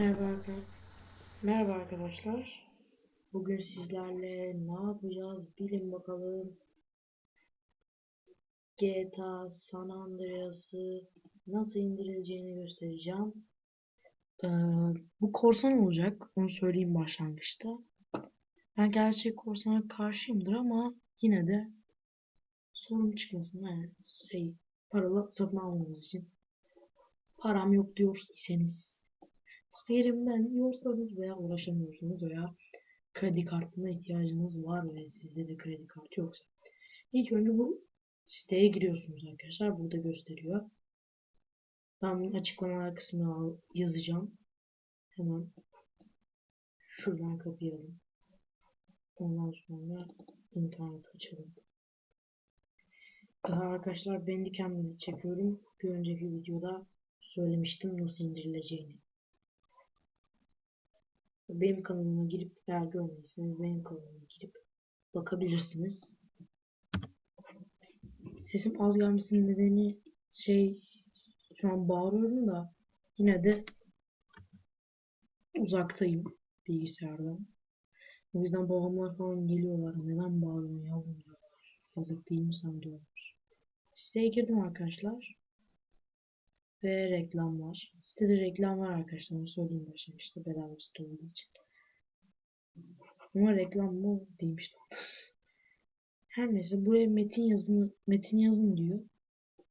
Merhaba, Merhaba arkadaşlar. Bugün sizlerle ne yapacağız bilin bakalım. GTA San Andreas'ı nasıl indirileceğini göstereceğim. Ee, bu korsan olacak. Onu söyleyeyim başlangıçta. Ben gerçek korsana karşıyımdır ama yine de sorun çıkmasın. Yani şey, paralı satın almamız için. Param yok diyorsanız yerimden yiyorsanız veya ulaşamıyorsunuz veya kredi kartına ihtiyacınız var ve sizde de kredi kartı yoksa. İlk önce bu siteye giriyorsunuz arkadaşlar. Burada gösteriyor. Ben bunun açıklamalar kısmına yazacağım. Hemen şuradan kapayalım. Ondan sonra internet açalım. Daha arkadaşlar ben de kendimi çekiyorum. Bir önceki videoda söylemiştim nasıl indirileceğini. Benim kanalıma girip eğer görmediyseniz benim kanalıma girip bakabilirsiniz. Sesim az gelmesinin nedeni şey şu an bağırıyorum da yine de uzaktayım bilgisayardan. O yüzden babamlar falan geliyorlar. Neden bağırıyorsun yavrum diyorlar. Yazık değil mi sen diyorlar. Siteye girdim arkadaşlar. Ve reklam var. Sitede reklam var arkadaşlar. Onu söyleyeyim başlangıçta bedava site olduğu için. Ama reklam mı değilmiş. Her neyse buraya metin yazın metin yazın diyor.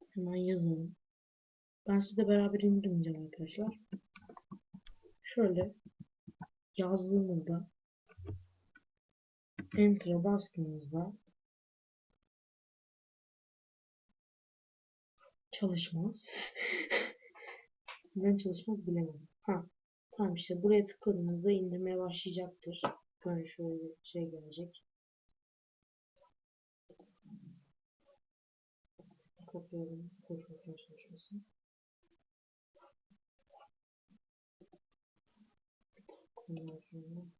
Hemen yazalım. Ben sizle beraber indirmeyeceğim arkadaşlar. Şöyle yazdığımızda Enter'a bastığımızda çalışmaz. Neden çalışmaz bilemedim. Ha, tamam işte buraya tıkladığınızda indirmeye başlayacaktır. Böyle şöyle bir şey gelecek. Kapıyorum. Koşmakla çalışmasın. Ondan sonra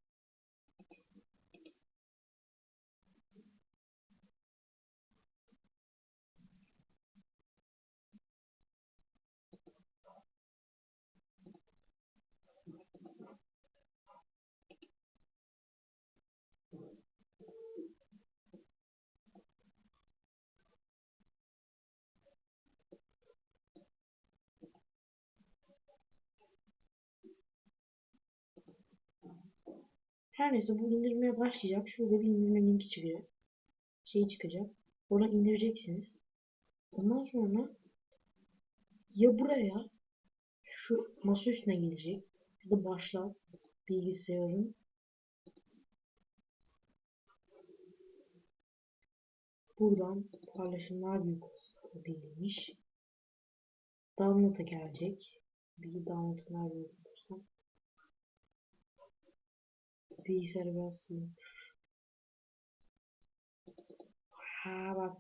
Her neyse bu indirmeye başlayacak. Şurada bir indirme linki çıkacak. Şey çıkacak. Oradan indireceksiniz. Ondan sonra ya buraya şu masa üstüne gelecek ya da başlat bilgisayarın buradan paylaşımlar büyük olasılıkla değilmiş. Download'a gelecek. Bir download'ı nerede Bilgisayarı biraz sileyim. Ha bak.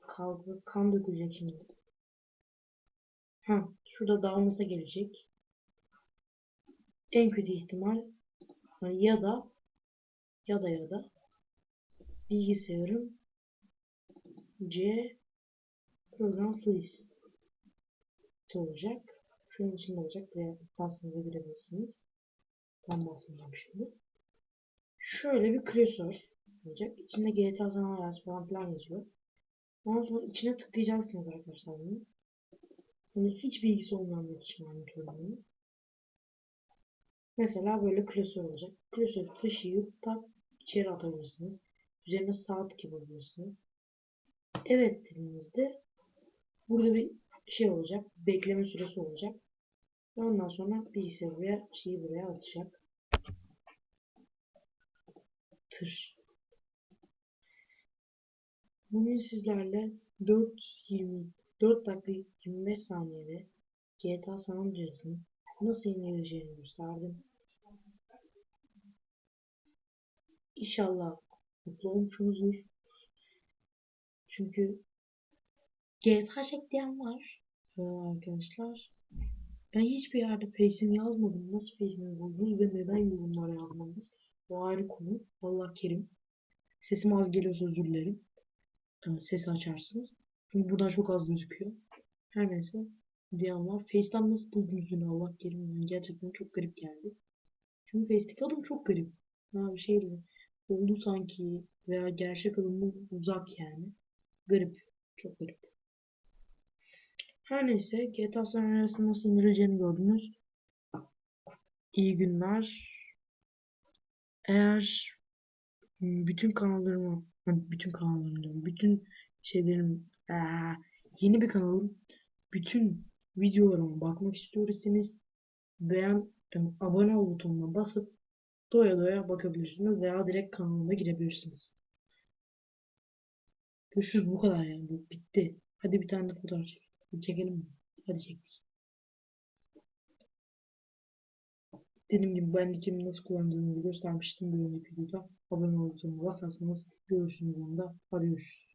Kaldı, kan dökülecek şimdi. Ha, şurada download'a gelecek. En kötü ihtimal hani ya da ya da ya da bilgisayarım C program fleece olacak. Şunun içinde olacak. Buraya bastığınızda görebilirsiniz. Ben basmayacağım şimdi. Şöyle bir klasör olacak. İçinde GTA San Andreas falan filan yazıyor. Ondan sonra içine tıklayacaksınız arkadaşlar bunu. Yani hiç bilgisi olmayan bir kişi bunu. Mesela böyle klasör olacak. Klasörü taşıyıp tak içeri atabilirsiniz. Üzerine saat yapabilirsiniz. Evet dediğinizde burada bir şey olacak. Bekleme süresi olacak. Ondan sonra bilgisayar buraya şeyi buraya atacak. Tır. Bugün sizlerle 4.20 4 dakika 25 saniyede GTA San Andreas'ın nasıl indirileceğini gösterdim. İnşallah mutlu olmuşsunuzdur. Çünkü GTA çek diyen var. Ee, arkadaşlar. Ben hiçbir yerde face'im yazmadım. Nasıl face'imi buldunuz ve neden yorumlara ayrı konu. Allah kerim. Sesim az geliyorsa özür dilerim. Sesi açarsınız. Çünkü buradan çok az gözüküyor. Her neyse. diyen var. Face'ten nasıl buldunuz beni Allah kerim yani gerçekten çok garip geldi. Çünkü Face'teki adım çok garip. Ha bir şeyle oldu sanki veya gerçek adımın uzak yani. Garip. Çok garip. Her neyse GTA San Andreas'ın nasıl indirileceğini gördünüz. İyi günler. Eğer bütün kanallarıma, ha, bütün kanallarım diyorum, bütün şeylerim, eee, yeni bir kanalım, bütün videolarıma bakmak istiyorsanız beğen, abone ol butonuna basıp doya doya bakabilirsiniz veya direkt kanalıma girebilirsiniz. Görüşürüz bu kadar yani. Bu bitti. Hadi bir tane fotoğraf çekelim. Çekelim? Hadi çektik. Dediğim gibi ben Nick'imi nasıl kullandığımı göstermiştim bir önceki videoda. Abone ol butonuna basarsanız görürsünüz onda. Hadi görüşürüz.